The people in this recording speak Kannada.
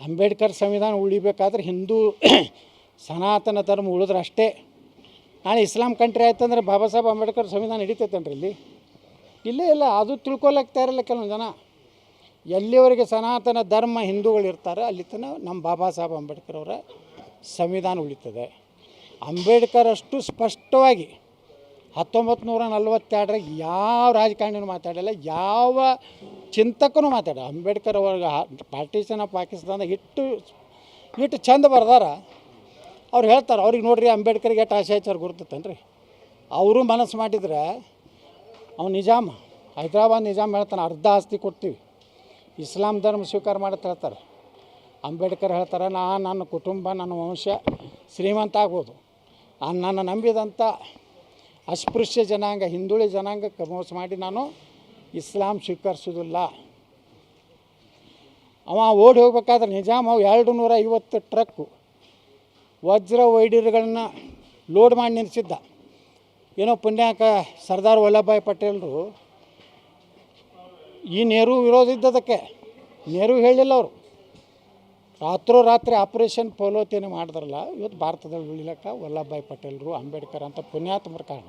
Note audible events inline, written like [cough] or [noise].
ಅಂಬೇಡ್ಕರ್ ಸಂವಿಧಾನ ಉಳಿಬೇಕಾದ್ರೆ ಹಿಂದೂ [clears throat] ಸನಾತನ ಧರ್ಮ ಉಳಿದ್ರೆ ಅಷ್ಟೇ. ನಾಳೆ ಇಸ್ಲಾಂ ಕಂಟ್ರಿ ಆಯ್ತಂದ್ರೆ ಬಾಬಾ ಸಾಹೇಬ್ ಅಂಬೇಡ್ಕರ್ ಸಂವಿಧಾನ ಹಿಡಿತೈತೇನ್ರಿ ಇಲ್ಲಿ? ಇಲ್ಲೇ ಇಲ್ಲ, ಅದು ತಿಳ್ಕೊಳಕ್ತಾ ತಯಾರಿಲ್ಲ ಕೆಲವೊಂದು ಜನ. ಎಲ್ಲಿವರೆಗೆ ಸನಾತನ ಧರ್ಮ ಹಿಂದೂಗಳು ಇರ್ತಾರೆ ಅಲ್ಲಿ ತನಕ ನಮ್ಮ ಬಾಬಾ ಸಾಹೇಬ್ ಅಂಬೇಡ್ಕರ್ ಅವರ ಸಂವಿಧಾನ ಉಳಿತದೆ. ಅಂಬೇಡ್ಕರ್ ಅಷ್ಟು ಸ್ಪಷ್ಟವಾಗಿ ಹತ್ತೊಂಬತ್ತು ನೂರ ನಲ್ವತ್ತೆರಡರಾಗ ಯಾವ ರಾಜಕಾರಣಿನೂ ಮಾತಾಡಲ್ಲ, ಯಾವ ಚಿಂತಕನೂ ಮಾತಾಡ. ಅಂಬೇಡ್ಕರ್ ಅವ್ರಿಗೆ ಪಾರ್ಟಿಷನ್ ಆಫ್ ಪಾಕಿಸ್ತಾನ ಇಟ್ಟು ಇಟ್ಟು ಚಂದ ಬರ್ದಾರ. ಅವ್ರು ಹೇಳ್ತಾರೆ, ಅವ್ರಿಗೆ ನೋಡ್ರಿ ಅಂಬೇಡ್ಕರ್ಗೆ ಎಷ್ಟು ಆಶಾಚಾರ ಗುರ್ತೈತೇನ್ರಿ ಅವರು ಮನಸ್ಸು ಮಾಡಿದ್ರೆ ಅವ್ನು ನಿಜಾಮ್, ಹೈದ್ರಾಬಾದ್ ನಿಜಾಮ್ ಹೇಳ್ತಾನೆ, ಅರ್ಧ ಆಸ್ತಿ ಕೊಡ್ತೀವಿ. ಇಸ್ಲಾಂ ಧರ್ಮ ಸ್ವೀಕಾರ ಮಾಡತ್ತೆ ಹೇಳ್ತಾರೆ. ಅಂಬೇಡ್ಕರ್ ಹೇಳ್ತಾರೆ, ನಾ, ನನ್ನ ಕುಟುಂಬ, ನನ್ನ ವಂಶ ಶ್ರೀಮಂತ ಆಗ್ಬೋದು. ನನ್ನ ನಂಬಿದಂಥ ಅಸ್ಪೃಶ್ಯ ಜನಾಂಗ, ಹಿಂದುಳಿ ಜನಾಂಗಕ್ಕೆ ಮೋಸ ಮಾಡಿ ನಾನು ಇಸ್ಲಾಂ ಸ್ವೀಕರಿಸೋದಿಲ್ಲ ಅವ ಓಡಿ ಹೋಗ್ಬೇಕಾದ್ರೆ ನಿಜಾಮ್ ಅವು ಎರಡು ನೂರ ಐವತ್ತು ಟ್ರಕ್ಕು ವಜ್ರ ವೈಡೂರ್ಯಗಳನ್ನ ಲೋಡ್ ಮಾಡಿ ನಿಲ್ಲಿಸಿದ್ದ. ಏನೋ ಪುಣ್ಯಾಕ ಸರ್ದಾರ್ ವಲ್ಲಭಾಯ್ ಪಟೇಲರು, ಈ ನೆಹರು ವಿರೋಧ ಇದ್ದದಕ್ಕೆ, ನೆಹರು ಹೇಳಿಲ್ಲ ಅವರು. ರಾತ್ರೋರಾತ್ರಿ ಆಪರೇಷನ್ ಪೋಲೋತಿಯನ್ನು ಮಾಡಿದ್ರಲ್ಲ, ಇವತ್ತು ಭಾರತದಲ್ಲಿ ಉಳಿಲಕ್ಕ ವಲ್ಲಭಾಯ್ ಪಟೇಲರು ಅಂಬೇಡ್ಕರ್ ಅಂತ ಪುಣ್ಯಾತ್ಮರ ಕಾರಣ.